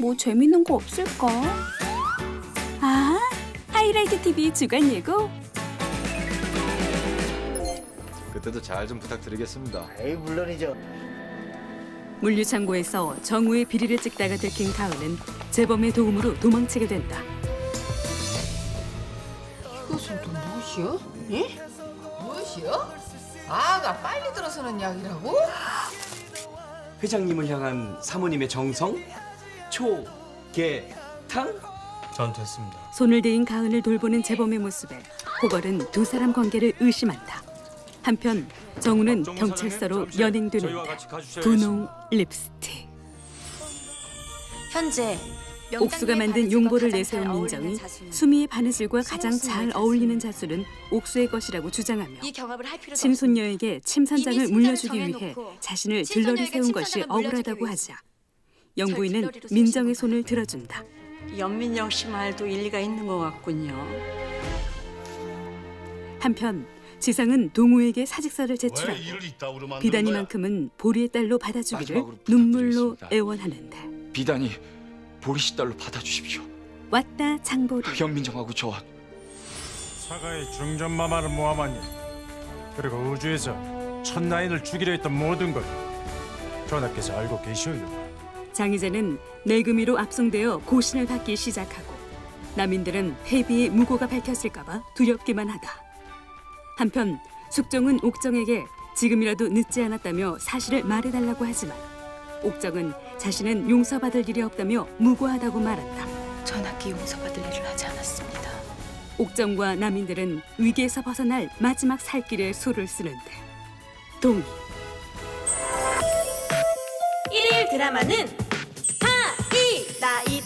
뭐 재밌는 거 없을까? 아, 하이라이트 TV 주간 예고. 그때도 잘 좀 부탁드리겠습니다. 에이 물론이죠. 물류창고에서 정우의 비리를 찍다가 들킨 가은은 재범의 도움으로 도망치게 된다. 이것은 또 무엇이여? 예? 무엇이여? 아가 빨리 들어서는 약이라고? 회장님을 향한 사모님의 정성? 초계탕? 전 됐습니다. 손을 대인 가은을 돌보는 재범의 모습에 호걸은 두 사람 관계를 의심한다. 한편 정우는 경찰서로 가주셔야겠습니다. 분홍 립스틱. 현재 옥수가 만든 용보를 내세운 민정이 수미의 바느질과 가장 잘 어울리는 자술은 옥수의 것이라고 주장하며 이 경합을 할 필요가 친손녀에게 침선장을 이미 물려주기 위해 자신을 들러리 세운 것이 억울하다고 하자 영부인은 들러리로 민정의 손을 들어준다. 연민영 씨 말도 일리가 있는 것 같군요. 한편 지상은 동우에게 사직서를 제출하고 비단이만큼은 보리의 딸로 받아주기를 눈물로. 애원하는데 비단이 보리 씨 딸로 받아주십시오. 왔다 장보리 현민정하고 저와 사가의 중전마마를 모함하니 그리고 우주에서 천나인을 죽이려 했던 모든 걸 전하께서 알고 계시오요. 장희재는 내금위로 압송되어 고신을 받기 시작하고 남인들은 회비의 무고가 밝혀질까봐 두렵기만 하다. 한편 숙종은 옥정에게 지금이라도 늦지 않았다며 사실을 말해달라고 하지만 옥정은 자신은 용서받을 일이 없다며 무고하다고 말한다. 전학기 용서받을 일을 하지 않았습니다. 옥정과 남인들은 위기에서 벗어날 마지막 살 길에 수를 쓰는데 동이 일일 드라마는 está